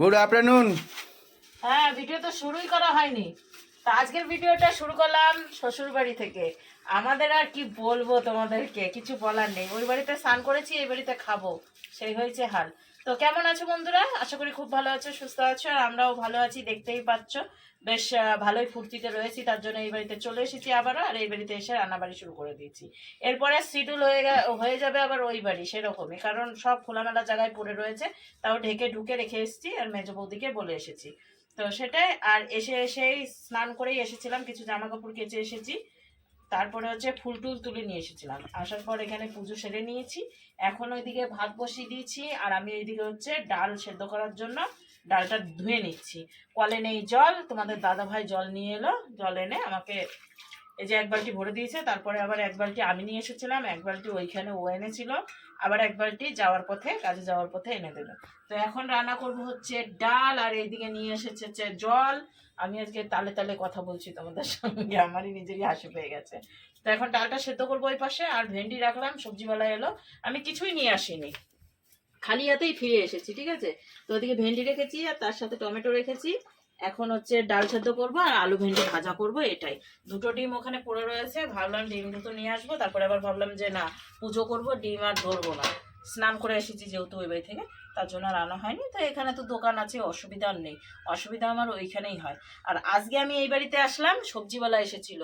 Good afternoon. হ্যাঁ video তো শুরুই করা হয়নি। তো আজকের ভিডিওটা শুরু করলাম শ্বশুর বাড়ি থেকে। আমাদের আর কি বলব তোমাদেরকে, কিছু বলার নেই। ওই বাড়িতে স্নান করেছি, এই বাড়িতে খাব। সেই হয়েছে হাল। তো কেমন আছো বন্ধুরা? আশা করি খুব ভালো আছো, সুস্থ আছো, আর আমরাও ভালো আছি, দেখতেই পাচ্ছ। বেশ ভালোই ফুর্তিতে রয়েছি, তার জন্য এই বাড়িতে চলে এসেছি আবারও, আর এই বাড়িতে এসে রান্নাবাড়ি শুরু করে দিয়েছি। এরপরে শিডিউল হয়ে হয়ে যাবে আবার ওই বাড়ি, সেরকমই, কারণ সব খোলামেলা জায়গায় পড়ে রয়েছে, তাও ঢেকে ঢুকে রেখে এসেছি, আর মেজ বৌদিকে বলে এসেছি। তো সেটাই, আর এসে এসেই স্নান করেই এসেছিলাম, কিছু জামা কাপড় কেচে এসেছি। তারপরে হচ্ছে ফুল টুল তুলে নিয়ে এসেছিলাম। আসার পর এখানে পুজো সেরে নিয়েছি। এখন ওইদিকে ভাত বসিয়ে দিয়েছি আর আমি এইদিকে হচ্ছে ডাল সেদ্ধ করার জন্য ডালটা ধুয়ে নিচ্ছি। কলে নেই জল, তোমাদের দাদা ভাই জল নিয়ে এলো, জল এনে আমাকে এই যে এক বালতি ভরে দিয়েছে, তারপরে আবার এক বালতি আমি নিয়ে এসেছিলাম এক বালতি ওইখানে ও এনেছিল, আবার এক বালতি যাওয়ার পথে, কাজে যাওয়ার পথে এনে দেবে তো এখন রান্না করব হচ্ছে ডাল, আর এইদিকে নিয়ে এসেছে জল। আমি আজকে তালে তালে কথা বলছি তোমাদের সঙ্গে, আমারই নিজেরই হাসি পেয়ে গেছে। তো এখন ডালটা সেদ্ধ করব ওই পাশে, আর ভেন্ডি রাখলাম, সবজিওয়ালা এলো, আমি কিছুই নিয়ে আসিনি। খালি হাতেই ফিরে এসেছি, ঠিক আছে? তো ওদিকে ভেন্ডি রেখেছি, আর তার সাথে টমেটো রেখেছি এখন হচ্ছে ডাল সেদ্ধ করব আর আলু ভেন্ডি ভাজা করব, এটাই। দুটো ডিম ওখানে পড়ে রয়েছে, ভাবলাম ডিম দুটো নিয়ে আসব, তারপরে আবার ভাবলাম যে না, পুজো করব, ডিম আর ধরবো না। স্নান করে এসেছি যেহেতু ওই বাড়ি থেকে, তার জন্য আর আনা হয়নি, তো এখানে তো দোকান আছে, অসুবিধা নেই। অসুবিধা আমার ওইখানেই হয়। আর আজকে আমি এই বাড়িতে আসলাম, সবজিওয়ালা এসেছিল।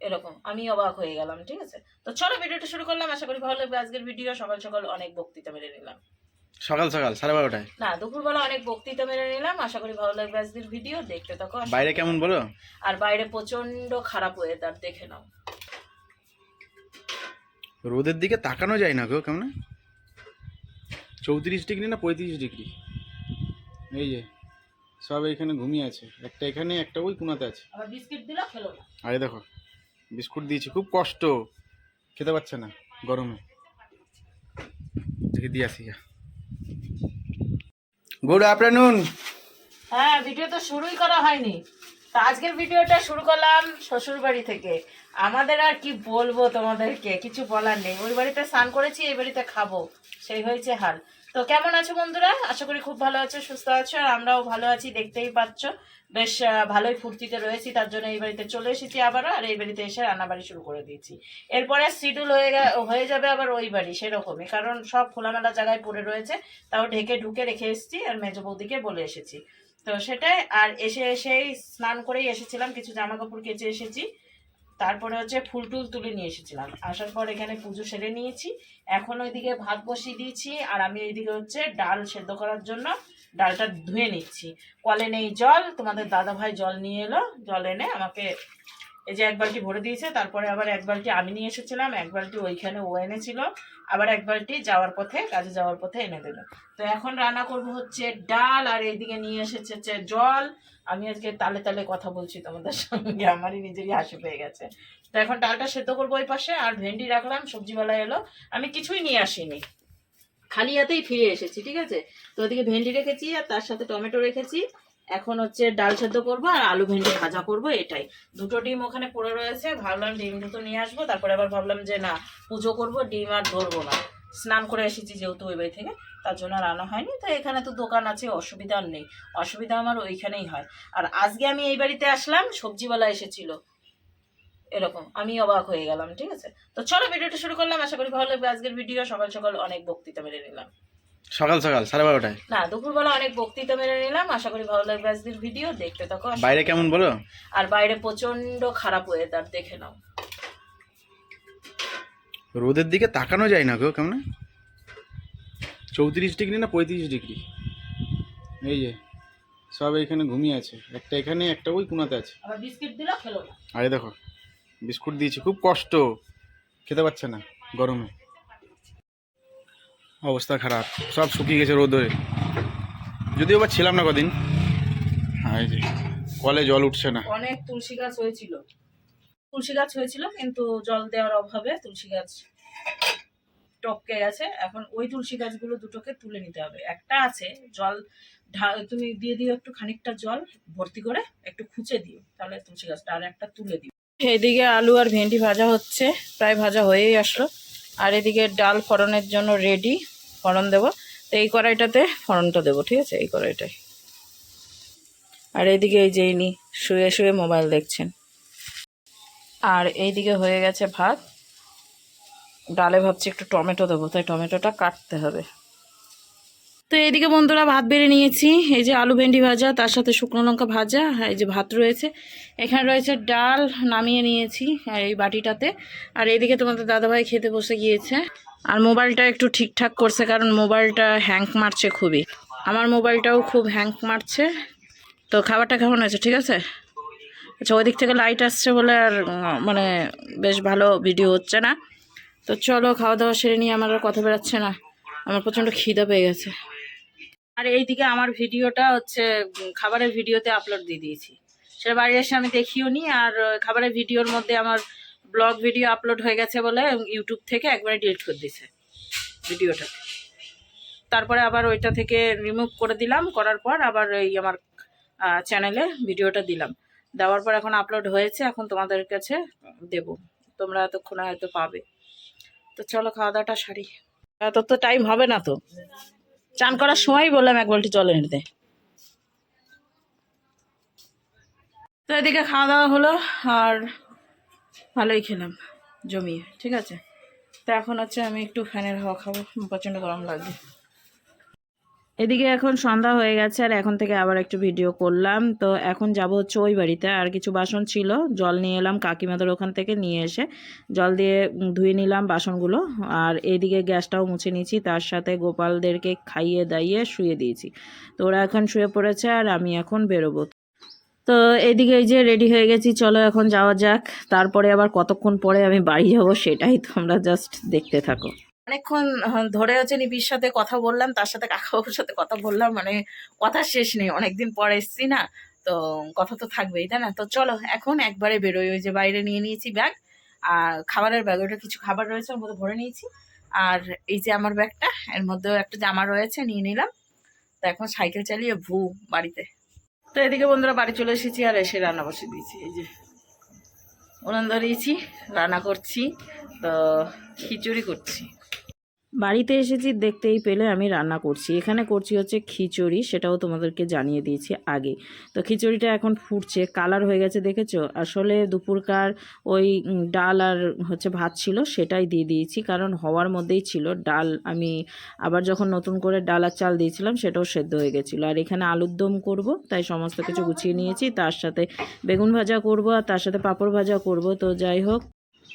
এরকম, আমি অবাক হয়ে গেলাম, ঠিক আছে? তো চলো, ভিডিওটা শুরু করলাম, আশা করি ভালো লাগবে। আজকের ভিডিও সকাল সকাল অনেক বক্তৃতা মেরে নিলাম। সকাল সকাল সাড়ে বারোটায়? না দুপুরবেলা অনেক বক্তৃতা মেরে নিলাম। আশা করি ভালো লাগবে আজকের ভিডিও দেখতে থাকো বাইরে কেমন বলো? আর বাইরে প্রচণ্ড খারাপ ওয়েদার দেখে নাও। রোদের দিকে তাকানো যায় না গো কেমন? চৌত্রিশ ডিগ্রি না পঁয়ত্রিশ ডিগ্রি? এই যে সব এখানে ঘুমিয়ে আছে। একটা এখানে একটা ওই কোনাতে আছে। আবার বিস্কিট দিল খেলো না। আরে দেখো বিস্কুট দিয়েছি খুব কষ্ট। খেতে পারছে না গরমে। দিয়ে আসি গুড আফটারনুন হ্যাঁ ভিডিও তো শুরুই করা হয়নি। তো আজকের ভিডিওটা শুরু করলাম শ্বশুর বাড়ি থেকে। আমাদের আর কি বলব তোমাদেরকে, কিছু বলার নেই। ওই বাড়িতে স্নান করেছি, এই বাড়িতে খাব। সেই হয়েছে হাল। তো কেমন আছো বন্ধুরা? আশা করি খুব ভালো আছো, সুস্থ আছো, আর আমরাও ভালো আছি, দেখতেই পাচ্ছ। বেশ ভালোই ফুর্তিতে রয়েছি, তার জন্য এই বাড়িতে চলে এসেছি আবারও, আর এই বাড়িতে এসে রান্নাবাড়ি শুরু করে দিয়েছি। এরপরে শিডিউল হয়ে হয়ে যাবে আবার ওই বাড়ি, সেরকমই, কারণ সব খোলামেলা জায়গায় পড়ে রয়েছে, তাও ঢেকে ঢুকে রেখে এসেছি, আর মেজ বৌদিকে বলে এসেছি। তো সেটাই, আর এসে এসেই স্নান করেই এসেছিলাম, কিছু জামা কাপড় কেচে এসেছি। তারপরে হচ্ছে ফুল টুল তুলে নিয়ে এসেছিলাম। আসার পর এখানে পুজো সেরে নিয়েছি। এখন ওইদিকে ভাত বসিয়ে দিয়েছি আর আমি এইদিকে হচ্ছে ডাল সেদ্ধ করার জন্য ডালটা ধুয়ে নিচ্ছি। কলে নেই জল, তোমাদের দাদা ভাই জল নিয়ে এলো, জল এনে আমাকে এই যে এক বালতি ভরে দিয়েছে, তারপরে আবার এক বালতি আমি নিয়ে এসেছিলাম, এক বালতি ওইখানে ও এনেছিল, আবার এক বালতি যাওয়ার পথে, কাজে যাওয়ার পথে এনে দেবে তো এখন রান্না করব হচ্ছে ডাল, আর এইদিকে নিয়ে এসেছে জল। আমি আজকে তালে তালে কথা বলছি তোমাদের সঙ্গে, আমারই নিজেরই হাসি পেয়ে গেছে। তো এখন ডালটা সেদ্ধ করব ওই পাশে, আর ভেন্ডি রাখলাম, সবজিওয়ালা এলো, আমি কিছুই নিয়ে আসিনি। খালি হাতেই ফিরে এসেছি, ঠিক আছে? তো ওদিকে ভেন্ডি রেখেছি, আর তার সাথে টমেটো রেখেছি এখন হচ্ছে ডাল সেদ্ধ করব আর আলু ভেন্ডি ভাজা করব, এটাই। দুটো ডিম ওখানে পড়ে রয়েছে, ভাবলাম ডিম দুটো নিয়ে আসব, তারপরে আবার ভাবলাম যে না, পুজো করব, ডিম আর ধরবো না। স্নান করে এসেছি যেহেতু ওই বাড়ি থেকে, তার জন্য আর আনা হয়নি, তো এখানে তো দোকান আছে, অসুবিধা আর নেই। অসুবিধা আমার ওইখানেই হয়। আর আজকে আমি এই বাড়িতে আসলাম, সবজিওয়ালা এসেছিল। এরকম, আমি অবাক হয়ে গেলাম, ঠিক আছে? তো চলো, ভিডিওটা শুরু করলাম, আশা করি ভালো লাগবে। আজকের ভিডিও সকাল সকাল অনেক বক্তৃতা মেরে নিলাম। সকাল সকাল সাড়ে বারোটায়? না দুপুরবেলা অনেক বক্তৃতা মেরে নিলাম। আশা করি ভালো লাগবে আজকের ভিডিও দেখতে থাকো বাইরে কেমন বলো? আর বাইরে প্রচণ্ড খারাপ ওয়েদার দেখে নাও। রোদের দিকে তাকানো যায় না গো কেমন? চৌত্রিশ ডিগ্রি না পঁয়ত্রিশ ডিগ্রি? এই যে সব এখানে ঘুমিয়ে আছে। একটা এখানে একটা ওই কোনাতে আছে। আবার বিস্কিট দিল খেলো না। আরে দেখো বিস্কুট দিয়েছি খুব কষ্ট। খেতে পারছে না গরমে। অবস্থা খারাপ। সব শুকিয়ে গেছে রোদে যদিও বা ছিলাম না কদিন। হ্যাঁ কলে জল উঠছে না। অনেক তুলসী গাছ হয়েছিল। তুলসী গাছ হয়েছিল, কিন্তু জল দেওয়ার অভাবে তুলসী গাছ টপকে গেছে। এখন ওই তুলসী গাছগুলো দুটোকে তুলে নিতে হবে। একটা আছে, জল তুমি দিয়ে দিও একটু খানিকটা জল, ভর্তি করে একটু খুঁচে দিও, তাহলে তুলসী গাছটা আর একটা তুলে দিও। এদিকে আলু আর ভেন্ডি ভাজা হচ্ছে, প্রায় ভাজা হয়েই আসলো। আর এদিকে ডাল ফড়নের জন্য রেডি ফড়ন দেবো। তো এই কড়াইটাতে ফোড়নটা দেবো, ঠিক আছে? এই কড়াইটায় আর এইদিকে এই যে ইনি শুয়ে শুয়ে মোবাইল দেখছেন। আর এইদিকে হয়ে গেছে ভাত। ডালে ভাবছি একটু টমেটো দেবো, তাই টমেটোটা কাটতে হবে। তো এইদিকে বন্ধুরা ভাত বেড়ে নিয়েছি। এই যে আলু ভেন্ডি ভাজা, তার সাথে শুকনো লঙ্কা ভাজা এই যে ভাত রয়েছে। এখানে রয়েছে ডাল নামিয়ে নিয়েছি, এই বাটিটাতে। আর এইদিকে তোমাদের দাদাভাই খেতে বসে গিয়েছে। আর মোবাইলটা একটু ঠিকঠাক করছে কারণ মোবাইলটা হ্যাঙ্ক মারছে খুবই। আমার মোবাইলটাও খুব হ্যাঙ্ক মারছে। তো খাবারটা কেমন হয়েছে? ঠিক আছে? আচ্ছা ওই দিক থেকে লাইট আসছে বলে আর মানে বেশ ভালো ভিডিও হচ্ছে না। তো চলো খাওয়া দাওয়া সেরে নিয়ে আমার আর কথা বেরাচ্ছে না। আমার প্রচণ্ড খিদে পেয়ে গেছে। আর এইদিকে আমার ভিডিওটা হচ্ছে খাবারের ভিডিওতে আপলোড দিয়ে দিয়েছি। সেটা বাড়ি এসে আমি দেখিও নি, আর খাবারের ভিডিওর মধ্যে আমার ব্লগ ভিডিও আপলোড হয়ে গেছে বলে ইউটিউব থেকে একবারে ডিলিট করে দিয়েছে ভিডিওটা। তারপরে আবার ওইটা থেকে রিমুভ করে দিলাম, করার পর আবার এই আমার চ্যানেলে ভিডিওটা দিলাম। দেওয়ার পর এখন আপলোড হয়েছে, এখন তোমাদের কাছে দেব। তোমরা এতক্ষণে হয়তো পাবে। তো চলো খাওয়া দাওয়াটা সারি। এত তো টাইম হবে না তো। চান করার সময় বললাম এক বালতি জল এনে দে। তো এদিকে খাওয়া দাওয়া হলো, আর ভালোই খেলাম, জমিয়ে, ঠিক আছে? তো এখন হচ্ছে আমি একটু ফ্যানের হাওয়া খাব, প্রচণ্ড গরম লাগবে এদিকে এখন সন্ধ্যা হয়ে গেছে, আর এখন থেকে আবার একটু ভিডিও করলাম। তো এখন যাব হচ্ছে ওই বাড়িতে, আর কিছু বাসন ছিল, জল নিয়ে এলাম, কাকিমাদের ওখান থেকে নিয়ে এসে জল দিয়ে ধুয়ে নিলাম বাসনগুলো। আর এদিকে গ্যাসটাও মুছে নিয়েছি, তার সাথে গোপালদেরকে খাইয়ে দাইয়ে শুয়ে দিয়েছি। তো ওরা এখন শুয়ে পড়েছে, আর আমি এখন বেরোবো। তো এদিকে এই যে রেডি হয়ে গেছি, চলো এখন যাওয়া যাক। তারপরে আবার কতক্ষণ পরে আমি বাড়ি যাব সেটাই তোমরা জাস্ট দেখতে থাকো। অনেকক্ষণ ধরে হচ্ছে নিবির সাথে কথা বললাম, তার সাথে কাকাবাবুর সাথে কথা বললাম মানে কথা শেষ নেই, অনেকদিন পর এসছি না, তো কথা তো থাকবেই, তাই না? তো চলো, এখন একবারে বেরোই, ওই যে বাইরে নিয়ে নিয়েছি ব্যাগ, আর খাবারের ব্যাগ ওটা কিছু খাবার রয়েছে, ওর মধ্যে ভরে নিয়েছি, আর এই যে আমার ব্যাগটা, এর মধ্যেও একটা জামা রয়েছে, নিয়ে নিলাম। তো এখন সাইকেল চালিয়ে ভু বাড়িতে। তো এদিকে বন্ধুরা বাড়ি চলে এসেছি আর এসে রান্না বসে দিয়েছি, এই যে উনান ধরিয়েছি, রান্না করছি, তো খিচুড়ি করছি। বাড়িতে এসেছি দেখতেই পেলে আমি রান্না করছি। এখানে করছি হচ্ছে খিচুড়ি, সেটাও তোমাদেরকে জানিয়ে দিয়েছি আগে। তো খিচুড়িটা এখন ফুটছে, কালার হয়ে গেছে দেখেছ? আসলে দুপুরকার ওই ডাল আর হচ্ছে ভাত ছিল সেটাই দিয়ে দিয়েছি, কারণ হওয়ার মধ্যেই ছিল ডাল। আমি আবার যখন নতুন করে ডাল আর চাল দিয়েছিলাম সেটাও সেদ্ধ হয়ে গেছিল। আর এখানে আলুর দম করব, তাই সমস্ত কিছু গুছিয়ে নিয়েছি। তার সাথে বেগুন ভাজা করব আর তার সাথে পাঁপড় ভাজা করব। তো যাই হোক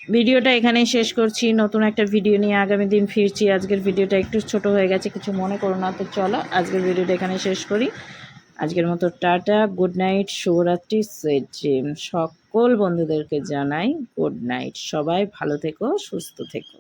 ভিডিওটা এখানেই শেষ করছি। নতুন একটা ভিডিও নিয়ে আগামী দিন ফিরছি। আজকের ভিডিওটা একটু ছোট হয়ে গেছে, কিছু মনে করো না তো চলো আজকের ভিডিওটা এখানে শেষ করি। আজকের মতো টাটা গুড নাইট শুভরাত্রি সকল বন্ধুদেরকে জানাই গুড নাইট সবাই ভালো থেকো, সুস্থ থেকো।